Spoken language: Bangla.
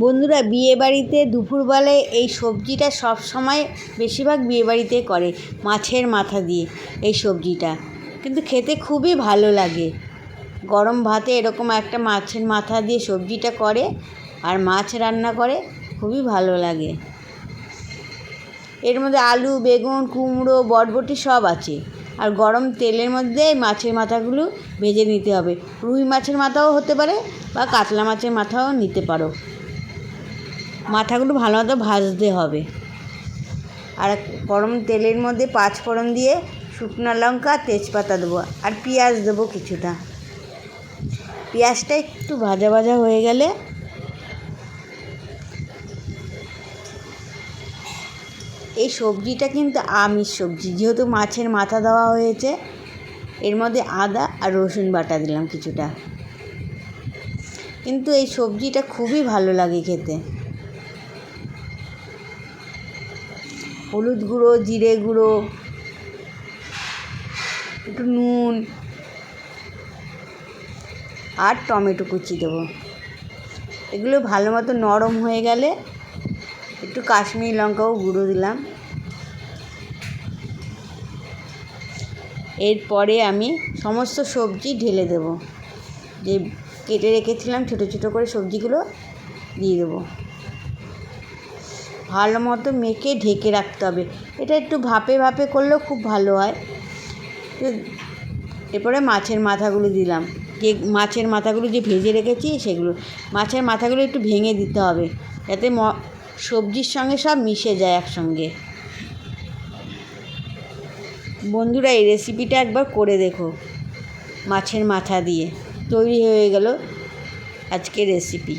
বন্ধুরা বিয়েবাড়িতে দুপুরবেলায় এই সবজিটা সব সময় বেশিরভাগ বিয়েবাড়িতে করে, মাছের মাথা দিয়ে এই সবজিটা। কিন্তু খেতে খুবই ভালো লাগে। গরম ভাতে এরকম একটা মাছের মাথা দিয়ে সবজিটা করে আর মাছ রান্না করে, খুবই ভালো লাগে। এর মধ্যে আলু, বেগুন, কুমড়ো, বরবটি সব আছে। আর গরম তেলের মধ্যে মাছের মাথাগুলো ভেজে নিতে হবে। রুই মাছের মাথাও হতে পারে বা কাতলা মাছের মাথাও নিতে পারো। মাথাগুলো ভালো মতো ভাজতে হবে। আর গরম তেলের মধ্যে পাঁচ ফোড়ন দিয়ে শুকনো লঙ্কা, তেজপাতা দেবো আর পেঁয়াজ দেবো কিছুটা। পেঁয়াজটা একটু ভাজা ভাজা হয়ে গেলে এই সবজিটা কিন্তু আমিষ সবজি। যেহেতু মাছের মাথা দেওয়া হয়েছে, এর মধ্যে আদা আর রসুন বাটা দিলাম কিছুটা। কিন্তু এই সবজিটা খুবই ভালো লাগে খেতে। হলুদ গুঁড়ো, জিরে গুঁড়ো, একটু নুন আর টমেটো কুচি দেবো। এগুলো ভালো মতো নরম হয়ে গেলে একটু কাশ্মীরি লঙ্কাও গুঁড়ো দিলাম। এরপরে আমি সমস্ত সবজি ঢেলে দেব। যে কেটে রেখেছিলাম ছোটো ছোটো করে সবজিগুলো দিয়ে দেবো। ভালো মতো মেখে ঢেকে রাখতে হবে। এটা একটু ভাপে ভাপে করলেও খুব ভালো হয়। এরপরে মাছের মাথাগুলো দিলাম। যে মাছের মাথাগুলো যে ভেজে রেখেছি সেগুলো, মাছের মাথাগুলো একটু ভেঙে দিতে হবে। যাতে ম, সবজির সঙ্গে সব মিশে যায় একসঙ্গে। বন্ধুরা, এই রেসিপিটা একবার করে দেখো। মাছের মাথা দিয়ে। তৈরি হয়ে গেল আজকের রেসিপি